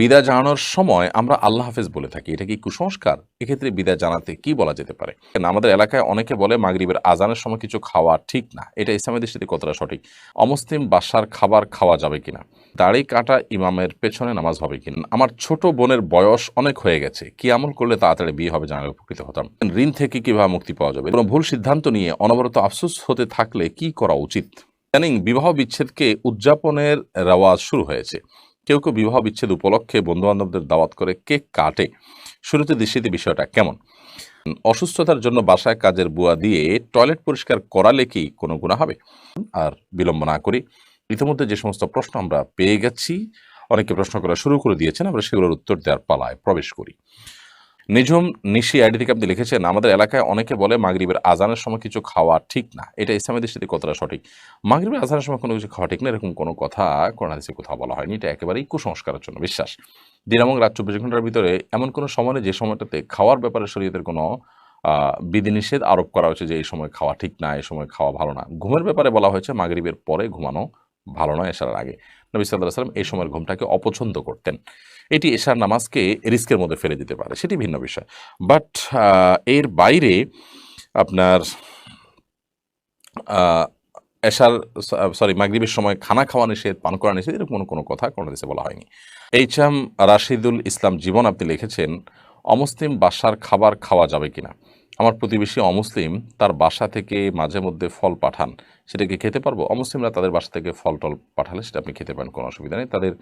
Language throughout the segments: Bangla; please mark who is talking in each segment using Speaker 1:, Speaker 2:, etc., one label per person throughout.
Speaker 1: বিদায় জানানোর সময় আমরা আল্লাহ হাফেজ বলে থাকি। এটা কি কুসংস্কার? এক্ষেত্রে বিদায় জানাতে কি বলা যেতে পারে? আমাদের এলাকায় অনেকে বলে মাগরিবের আজানের সময় কিছু খাওয়া ঠিক না। এটা ইসলামের দৃষ্টিতে কতটা সঠিক? অমুসলিম বাসার খাবার খাওয়া যাবে কিনা? দাড়ি কাটা ইমামের পেছনে নামাজ হবে কিনা? আমার ছোট বোনের বয়স অনেক হয়ে গেছে। কি আমল করলে তাড়াতাড়ি বিয়ে হবে জানালে উপকৃত হতাম। ঋণ থেকে কীভাবে মুক্তি পাওয়া যাবে? কোনো ভুল সিদ্ধান্ত নিয়ে অনবরত আফসোস হতে থাকলে কি করা উচিত? ইদানিং বিবাহ বিচ্ছেদকে উদযাপনের রেওয়াজ শুরু হয়েছে। কেউ কেউ বিবাহ বিচ্ছেদ উপলক্ষে বন্ধু বান্ধবদের দাওয়াত করে কেক কাটে। শুরুতে দৃষ্টিতে বিষয়টা কেমন? অসুস্থতার জন্য বাসায় কাজের বুয়া দিয়ে টয়লেট পরিষ্কার করালে কি কোনো গুণা হবে? আর বিলম্ব না করি ইতিমধ্যে যে সমস্ত প্রশ্ন আমরা পেয়ে গেছি, অনেকে প্রশ্ন করা শুরু করে দিয়েছেন, আমরা সেগুলোর উত্তর দেওয়ার পালায় প্রবেশ করি। নিঝুম নিশি আইডি থেকে আপনি লিখেছেন, আমাদের এলাকায় অনেকে বলে মাগরিবের আজানের সময় কিছু খাওয়া ঠিক না। এটা ইসলামের দৃষ্টিতে কতটা সঠিক? মাগরিবের আজানের সময় কোনো কিছু খাওয়া ঠিক না, এরকম কোনো কথা কোরআন হাদিসে কোথাও বলা হয়নি। এটা একেবারেই কুসংস্কারের জন্য বিশ্বাস। দিন এবং রাত চব্বিশ ঘণ্টার ভিতরে এমন কোনো সময় যে সময়টাতে খাওয়ার ব্যাপারে শরীয়তের কোনো বিধিনিষেধ আরোপ করা হয়েছে যে এই সময় খাওয়া ঠিক না, এই সময় খাওয়া ভালো না। ঘুমের ব্যাপারে বলা হয়েছে, মাগরিবের পরে ঘুমানো ভালো নয় এশার আগে। নবী সাল্লাহ সাল্লাম এই সময়ের ঘুমটাকে অপছন্দ করতেন। এটি এশার নামাজকে রিস্কের মধ্যে ফেলে দিতে পারে, সেটি ভিন্ন বিষয়। বাট এর বাইরে আপনার এশার সরি মাগরিবের সময় খানা খাওয়া নিষেধ, পান করা নিষেধ, এরকম কোনো কোনো কথা কোনো দেশে বলা হয়নি। এইচ এম রাশিদুল ইসলাম জীবন আপনি লিখেছেন, অমুসলিম বাসার খাবার খাওয়া যাবে কিনা? আমার প্রতিবেশী অমুসলিম তার বাসা থেকে মাঝে মধ্যে ফল পাঠান, সেটাকে খেতে পারব? অমুসলিমরা তাদের বাসা থেকে ফল টল পাঠালে সেটা আপনি খেতে পারেন, কোনো অসুবিধা নেই। তাদের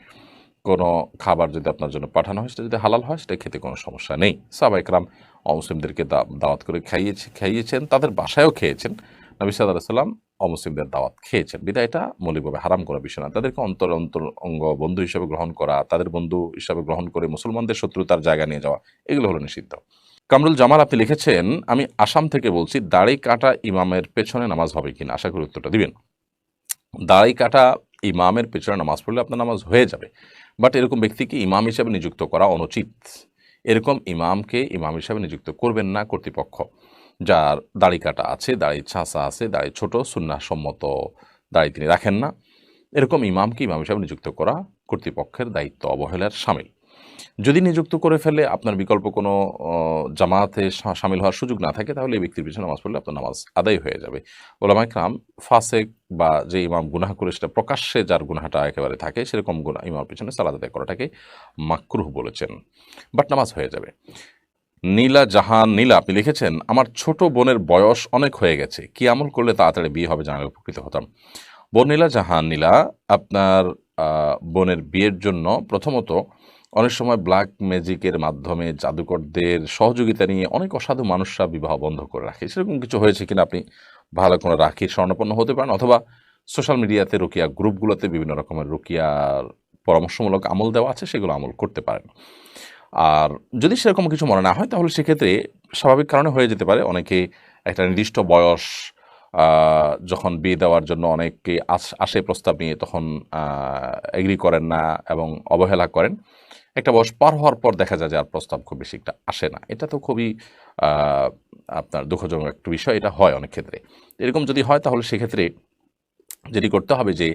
Speaker 1: কোনো খাবার যদি আপনার জন্য পাঠানো হয়, সেটা যদি হালাল হয়, সেটা খেতে কোনো সমস্যা নেই। সাবাইকরাম অমুসলিমদেরকে দাওয়াত করে খাইয়েছে, খাইয়েছেন, তাদের বাসায়ও খেয়েছেন। নবী সাল্লাহ সাল্লাম অমুসলিমদের দাওয়াত খেয়েছেন। বিদায় এটা মৌলিকভাবে হারাম করা বিষয় না। তাদেরকে অন্তর অন্তর অঙ্গ বন্ধু হিসাবে গ্রহণ করা, তাদের বন্ধু হিসাবে গ্রহণ করে মুসলমানদের শত্রুতার জায়গা নিয়ে যাওয়া, এগুলো হলো নিষিদ্ধ। কামরুল জামাল, আপনি লিখেছেন, আমি আসাম থেকে বলছি, দাড়ি কাটা ইমামের পেছনে নামাজ হবে কিনা? আশা করি উত্তরটা দিবেন। দাড়ি কাটা ইমামের পেছনে নামাজ পড়লে আপনার নামাজ হয়ে যাবে। বাট এরকম ব্যক্তিকে ইমাম হিসাবে নিযুক্ত করা অনুচিত। এরকম ইমামকে ইমাম হিসাবে নিযুক্ত করবেন না কর্তৃপক্ষ। যার দাড়ি কাটা আছে, দাড়ি ছাঁচা আছে, দাড়ি ছোট সম্মত দাড়ি তিনি রাখেন না। এরকম ইমামকে ইমাম হিসাবে নিযুক্ত করা কর্তৃপক্ষের দায়িত্ব অবহেলার সামিল। যদি নিযুক্ত করে ফেলে আপনার বিকল্প কোনো জামাতে সামিল হওয়ার সুযোগ না থাকে, তাহলে এই ব্যক্তির পিছনে নামাজ পড়লে আপনার নামাজ আদায় হয়ে যাবে। ওলামাই কাম ফাসেক বা যে ইমাম গুনাহ করে সেটা প্রকাশ্যে যার গুনাহাটা একেবারে থাকে, সেরকম গুনাহ, ইমামের পিছনে সালাদ আদায় করাটাকে মাকরুহ বলেছেন। বাট নামাজ হয়ে যাবে। নীলা জাহান, নীলা, আপনি লিখেছেন, আমার ছোট বোনের বয়স অনেক হয়ে গেছে, কি আমল করলে তাড়াতাড়ি বিয়ে হবে? জানালে উপকৃত হতাম। বোন নীলা জাহান, নীলা, আপনার বোনের বিয়ের জন্য প্রথমত অনেক সময় ব্ল্যাক ম্যাজিকের মাধ্যমে জাদুকরদের সহযোগিতা নিয়ে অনেক অসাধু মানুষরা বিবাহ বন্ধ করে রাখে। সেরকম কিছু হয়েছে কিনা আপনি ভালো কোনো রাখির স্বর্ণপন্ন হতে পারেন অথবা সোশ্যাল মিডিয়াতে রুকিয়া গ্রুপগুলোতে বিভিন্ন রকমের রুকিয়ার পরামর্শমূলক আমল দেওয়া আছে, সেগুলো আমল করতে পারেন। আর যদি সেরকম কিছু মনে না হয়, তাহলে সেক্ষেত্রে স্বাভাবিক কারণে হয়ে যেতে পারে। অনেকে একটা নির্দিষ্ট বয়স যখন বিয়ে দেওয়ার জন্য অনেকে আস- আসে প্রস্তাব নিয়ে তখন এগ্রি করেন না এবং অবহেলা করেন। একটা বয়স পার হওয়ার পর দেখা যায় যে আর প্রস্তাব খুব বেশি একটা আসে না। এটা তো খুবই আপনার দুঃখজনক একটা বিষয়, এটা হয় অনেক ক্ষেত্রে। এরকম যদি হয় তাহলে সেক্ষেত্রে যেটি করতে হবে যে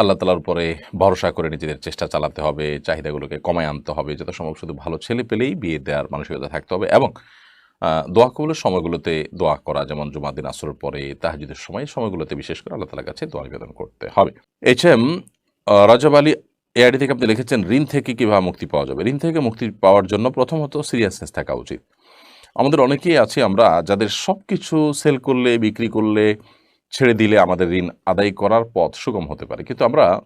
Speaker 1: আল্লাহ তালার উপরে ভরসা করে নিজেদের চেষ্টা চালাতে হবে, চাহিদাগুলোকে কমায় আনতে হবে, যত সম্ভব শুধু ভালো ছেলে পেলেই বিয়ে দেওয়ার মানসিকতা থাকতে হবে এবং দোয়া কবুলের সময়গুলোতে দোয়া করা, যেমন জুমার দিন আসরের পরে তাহাজুদের সময়, সময়গুলোতে বিশেষ করে আল্লাহ তালার কাছে দোয়া নিবেদন করতে হবে। এইচ এম রাজব আলী এআইডি থেকে আপনি লিখেছেন, ঋণ থেকে কীভাবে মুক্তি পাওয়া যাবে? ঋণ থেকে মুক্তি পাওয়ার জন্য প্রথমত সিরিয়াসনেস থাকা উচিত। আমাদের অনেকেই আছি আমরা যাদের সব কিছু সেল করলে, বিক্রি করলে, ছেড়ে দিলে আমাদের ঋণ আদায় করার পথ সুগম হতে পারে। কিন্তু আমরা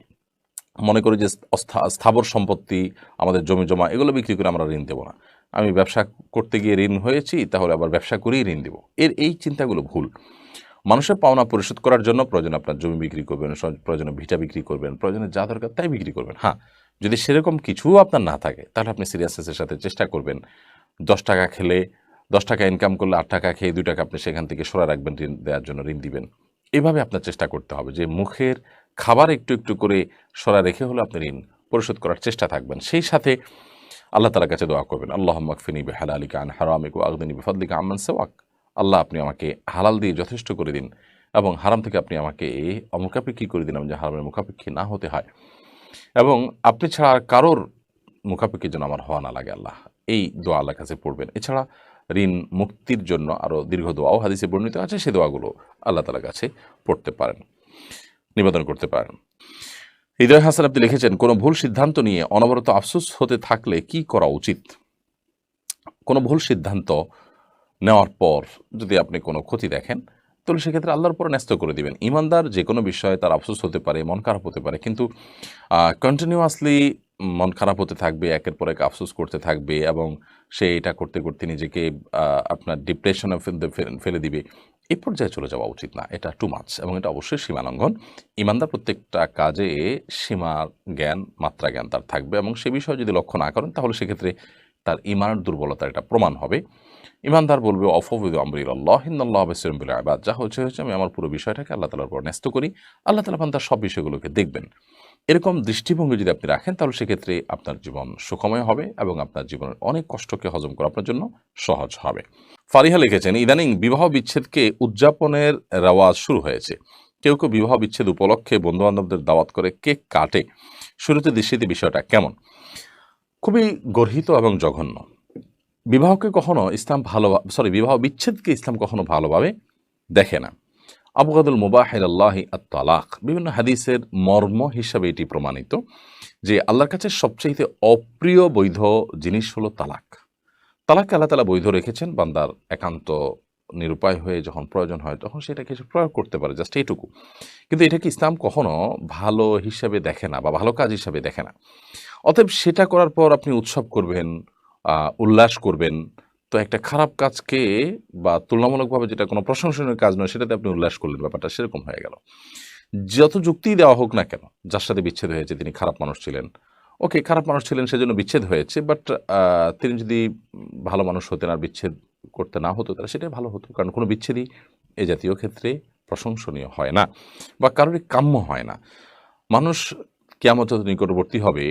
Speaker 1: মনে করি যে স্থাবর সম্পত্তি, আমাদের জমি জমা, এগুলো বিক্রি করে আমরা ঋণ দেবো না। আমি ব্যবসা করতে গিয়ে ঋণ হয়েছি, তাহলে আবার ব্যবসা করেই ঋণ দেবো। এর এই চিন্তাগুলো ভুল। মানুষের পাওনা পরিশোধ করার জন্য প্রয়োজন আপনার জমি বিক্রি করবেন প্রয়োজনে ভিটা বিক্রি করবেন, প্রয়োজনে যা দরকার তাই বিক্রি করবেন। হ্যাঁ যদি সেরকম কিছু আপনার না থাকে, তাহলে আপনি সিরিয়াসনেসের সাথে চেষ্টা করবেন। দশ টাকা খেলে, দশ টাকা ইনকাম করলে আট টাকা খেয়ে দুই টাকা আপনি সেখান থেকে সরা রাখবেন, ঋণ দেওয়ার জন্য ঋণ দিবেন। এভাবে আপনার চেষ্টা করতে হবে যে মুখের খাবার একটু একটু করে সরা রেখে হলে আপনি ঋণ পরিশোধ করার চেষ্টা থাকবেন। সেই সাথে আল্লাহ তালার কাছে দোয়া করবেন আল্লাহ মাকফিনি বেহালালিকা আন হারামিক আগদিনী বেফাদলিকা আমান সেওয়াক। আল্লাহ আপনি আমাকে হালাল দিয়ে যথেষ্ট করে দিন এবং হারাম থেকে আপনি আমাকে অমুখাপেক্ষী করে দিন, আমি যে হারামের মুখাপেক্ষী না হতে হয়। এবং আপনি ছাড়া আর কারোর মুখাপেক্ষির জন্য আমার হওয়া না লাগে আল্লাহ। এই দোয়া আল্লাহর কাছে পড়বেন। এছাড়া ঋণ মুক্তির জন্য আরও দীর্ঘ দোয়াও হাদিসে বর্ণিত আছে, সে দোয়াগুলো আল্লাহ তালার কাছে পড়তে পারেন, নিবেদন করতে পারেন। হৃদয় হাসান আপনি লিখেছেন, কোনো ভুল সিদ্ধান্ত নিয়ে অনবরত আফসোস হতে থাকলে কি করা উচিত? কোনো ভুল সিদ্ধান্ত নেওয়ার পর যদি আপনি কোনো ক্ষতি দেখেন, তাহলে সেক্ষেত্রে আল্লাহর উপর ন্যস্ত করে দিবেন। ইমানদার যে কোনো বিষয়ে তার আফসোস হতে পারে, মন খারাপ হতে পারে, কিন্তু কন্টিনিউয়াসলি মন খারাপ হতে থাকবে, একের পর এক আফসোস করতে থাকবে এবং সে এটা করতে করতে নিজেকে আপনার ডিপ্রেশনে ফেলে- দিবে। এই পর্যায়ে চলে যাওয়া উচিত না, এটা টু মাছ এবং এটা অবশ্যই সীমালঙ্ঘন। ইমানদার প্রত্যেকটা কাজে সীমা জ্ঞান, মাত্রা জ্ঞান তার থাকবে এবং সে বিষয়ে যদি লক্ষ্য না করেন, তাহলে সেক্ষেত্রে তার ইমানের দুর্বলতার এটা প্রমাণ হবে। ইমানদার বলবে, অফবিদ আমরিল আল্লাহ হিন্দাল্লাহ বেসরম বলে আবাদ যা হচ্ছে হচ্ছে আমি আমার পুরো বিষয়টাকে আল্লাহ তালার উপর ন্যস্ত করি। আল্লাহ তালা পান তার সব বিষয়গুলোকে দেখবেন। এরকম দৃষ্টিভঙ্গি যদি আপনি রাখেন, তাহলে সেক্ষেত্রে আপনার জীবন সুখময় হবে এবং আপনার জীবনের অনেক কষ্টকে হজম করা আপনার জন্য সহজ হবে। ফারিহা লিখেছেন, ইদানিং বিবাহ বিচ্ছেদকে উদযাপনের রেওয়াজ শুরু হয়েছে। কেউ কেউ বিবাহ বিচ্ছেদ উপলক্ষে বন্ধুবান্ধবদের দাওয়াত করে কেক কাটে। শুরুতে দৃষ্টিতে বিষয়টা কেমন? খুবই গর্হিত এবং জঘন্য। বিবাহকে কখনো ইসলাম ভালো সরি বিবাহ বিচ্ছেদকে ইসলাম কখনো ভালোভাবে দেখে না। আবগাদুল মুবাহির আল্লাহি আত্মালাক বিভিন্ন হাদিসের মর্ম হিসাবে এটি প্রমাণিত যে আল্লাহর কাছে সবচেয়ে অপ্রিয় বৈধ জিনিস হলো তালাক। তালাককে আল্লাহ তালা বৈধ রেখেছেন, বান্দার একান্ত নিরুপায় হয়ে যখন প্রয়োজন হয় তখন সেটা কিছু প্রয়োগ করতে পারে, জাস্ট এইটুকু কিন্তু এটাকে ইসলাম কখনো ভালো হিসাবে দেখে না বা ভালো কাজ হিসাবে দেখে না। অতএব সেটা করার পর আপনি উৎসব করবেন উল্লাস করবেন, তো একটা খারাপ কাজকে বা তুলনামূলকভাবে যেটা কোনো প্রশংসনীয় কাজ নয়, সেটাতে আপনি উল্লাস করলেন, ব্যাপারটা সেরকম হয়ে গেল। যত যুক্তি দেওয়া হোক না কেন, যার সাথে বিচ্ছেদ হয়েছে তিনি খারাপ মানুষ ছিলেন। ওকে, খারাপ মানুষ ছিলেন সেজন্য বিচ্ছেদ হয়েছে, বাট তিনি যদি ভালো মানুষ হতেন আর বিচ্ছেদ করতে না হতো, তাহলে সেটাই ভালো হতো, কারণ কোনো বিচ্ছেদই এ জাতীয় ক্ষেত্রে প্রশংসনীয় হয় না বা কারোরই কাম্য হয় না। মানুষ কেমন যত নিকটবর্তী হবে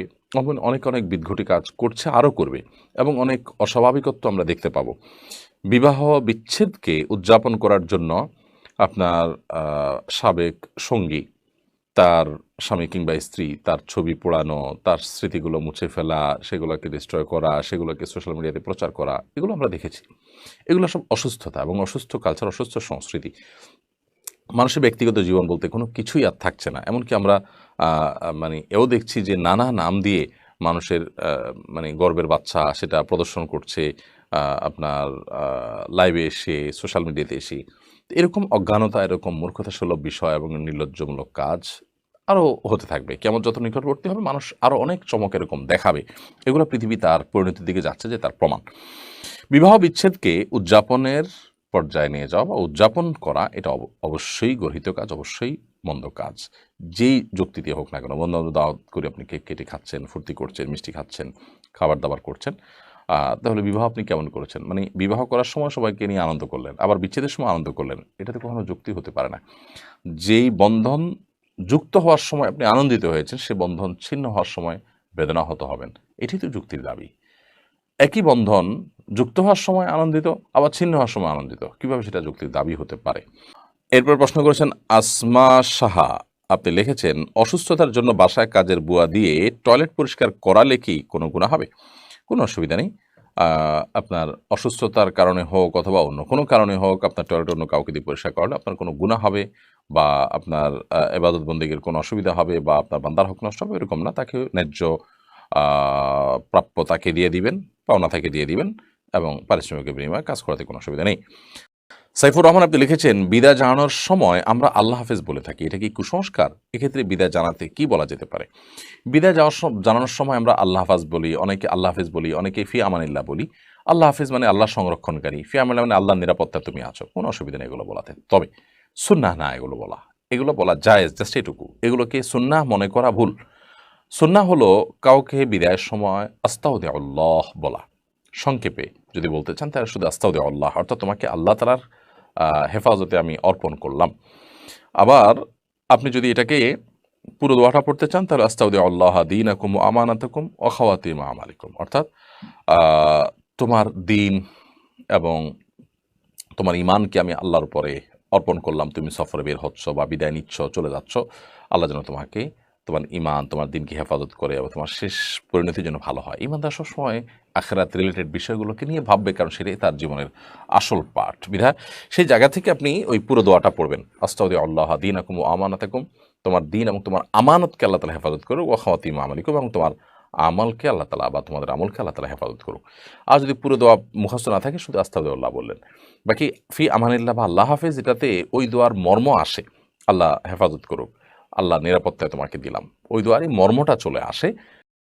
Speaker 1: অনেক অনেক বিদঘটি কাজ করছে, আরও করবে এবং অনেক অস্বাভাবিকত্ব আমরা দেখতে পাবো। বিবাহ বিচ্ছেদকে উদযাপন করার জন্য আপনার সাবেক সঙ্গী, তার স্বামী কিংবা স্ত্রী, তার ছবি পোড়ানো, তার স্মৃতিগুলো মুছে ফেলা, সেগুলোকে ডিস্ট্রয় করা, সেগুলোকে সোশ্যাল মিডিয়াতে প্রচার করা, এগুলো আমরা দেখেছি। এগুলো সব অসুস্থতা এবং অসুস্থ কালচার অসুস্থ সংস্কৃতি। মানুষের ব্যক্তিগত জীবন বলতে কোনো কিছুই আর থাকছে না। এমনকি আমরা মানে এও দেখছি যে নানা নাম দিয়ে মানুষের মানে গর্বের বাচ্চা সেটা প্রদর্শন করছে আপনার লাইভে এসে সোশ্যাল মিডিয়াতে এসে। এরকম অজ্ঞানতা, এরকম মূর্খতা সুলভ বিষয় এবং নির্লজ্জমূলক কাজ আরও হতে থাকবে। কেমন যত নিকটবর্তী হবে, মানুষ আরও অনেক চমক এরকম দেখাবে। এগুলো পৃথিবী তার পরিণতির দিকে যাচ্ছে যে তার প্রমাণ। বিবাহ বিচ্ছেদকে উদযাপনের পর্যায়ে নিয়ে যাওয়া বা উদযাপন করা, এটা অব- অবশ্যই গর্হিত কাজ, অবশ্যই মন্দ কাজ। যেই যুক্তি দিয়ে হোক না কেন বন্ধু দাওয়াত করে আপনি কেক কেটে খাচ্ছেন, ফুর্তি করছেন, মিষ্টি খাচ্ছেন খাবার দাবার করছেন তাহলে বিবাহ আপনি কেমন করেছেন? মানে বিবাহ করার সময় সবাইকে নিয়ে আনন্দ করলেন, আবার বিচ্ছেদের সময় আনন্দ করলেন এটাতে কখনো যুক্তি হতে পারে না। যেই বন্ধন যুক্ত হওয়ার সময় আপনি আনন্দিত হয়েছেন, সে বন্ধন ছিন্ন হওয়ার সময় বেদনাহত হবেন। এটি তো যুক্তির দাবি। একই বন্ধন যুক্ত হওয়ার সময় আনন্দিত, আবার ছিন্ন হওয়ার সময় আনন্দিত। কীভাবে সেটা যুক্তির দাবি হতে পারে? এরপর প্রশ্ন করেছেন আসমা সাহা। আপনি লিখেছেন, অসুস্থতার জন্য বাসায় কাজের বুয়া দিয়ে টয়লেট পরিষ্কার করালে কি কোনো গুণা হবে? কোনো অসুবিধা নেই। আপনার অসুস্থতার কারণে হোক অথবা অন্য কোনো কারণে হোক, আপনার টয়লেট অন্য কাউকে দিয়ে পরিষ্কার করালে আপনার কোনো গুণা হবে বা আপনার এবাদত বন্দীগের কোনো অসুবিধা হবে বা আপনার বান্দার হক নষ্ট হবে, এরকম না। তাকে ন্যায্য প্রাপ্য তাকে দিয়ে দিবেন পাওনা তাকে দিয়ে দিবেন। এবং পারিশ্রমিকের বিনিময়ে কাজ করাতে কোনো অসুবিধা নেই। সাইফুর রহমান আপনি লিখেছেন বিদায় জানানোর সময় আমরা আল্লাহ হাফেজ বলে থাকি। এটা কি কুসংস্কার? এক্ষেত্রে বিদায় জানাতে কি বলা যেতে পারে? বিদায় যাওয়ার জানানোর সময় আমরা আল্লাহ হাফাজ বলি, অনেকে আল্লাহ হাফেজ বলি, অনেকে ফি আমানিল্লাহ বলি। আল্লাহ হাফেজ মানে আল্লাহ সংরক্ষণকারী, ফি আমানিল্লাহ মানে আল্লাহ নিরাপত্তা তুমি আছো। কোনো অসুবিধা নেই এগুলো বলাতে। তবে সুন্নাহ না এগুলো বলা। এগুলো বলা জায়েজ, জাস্ট এটুকু। এগুলোকে সুন্নাহ মনে করা ভুল। সুন্নাহ হলো কাউকে বিদায়ের সময় আস্তাউদে আল্লাহ বলা। সংক্ষেপে যদি বলতে চান, তাহলে শুধু আস্তাউদে আল্লাহ, অর্থাৎ তোমাকে আল্লাহ তালার হেফাজতে আমি অর্পণ করলাম। আবার আপনি যদি এটাকে পুরো দোয়াটা পড়তে চান, তাহলে আস্তাউদে আল্লাহ দিন আকুম আমানাতকুম অখাওয়াতিম আমালিকুম। অর্থাৎ তোমার দিন এবং তোমার ইমানকে আমি আল্লাহর উপরে অর্পণ করলাম। তুমি সফরে বের হচ্ছ বা বিদায় নিচ্ছ, চলে যাচ্ছ, আল্লাহ যেন তোমাকে তোমার ইমান তোমার দিনকে হেফাজত করে এবং তোমার শেষ পরিণতির জন্য ভালো হয়। ইমানদার সবসময় আখেরাত রিলেটেড বিষয়গুলোকে নিয়ে ভাববে, কারণ সেটাই তার জীবনের আসল পাঠ। বিধা সেই জায়গা থেকে আপনি ওই পুরো দোয়াটা পড়বেন। আস্তাউদ্দি আল্লাহ দিন আকুম ও আমানাতাকুম। তোমার দিন এবং তোমার আমানতকে আল্লাহ তালা হেফাজত করুক। ও খাওয়াতিম আমালিকুম এবং তোমার আমলকে আল্লাহ তালা বা তোমাদের আমলকে আল্লাহ তালা হেফাজত করুক। আর যদি পুরো দোয়া মুখস্থ না থাকে, শুধু আস্তাউদ্দিল্লাহ বললেন। বাকি ফি আমানিল্লাহ বা আল্লাহ হাফেজ, এটাতে ওই দোয়ার মর্ম আসে। আল্লাহ হেফাজত করুক। আল্লাহ নিরাপত্তায় তোমাকে দিলাম। ওই দোয়ারই মর্মটা চলে আসে।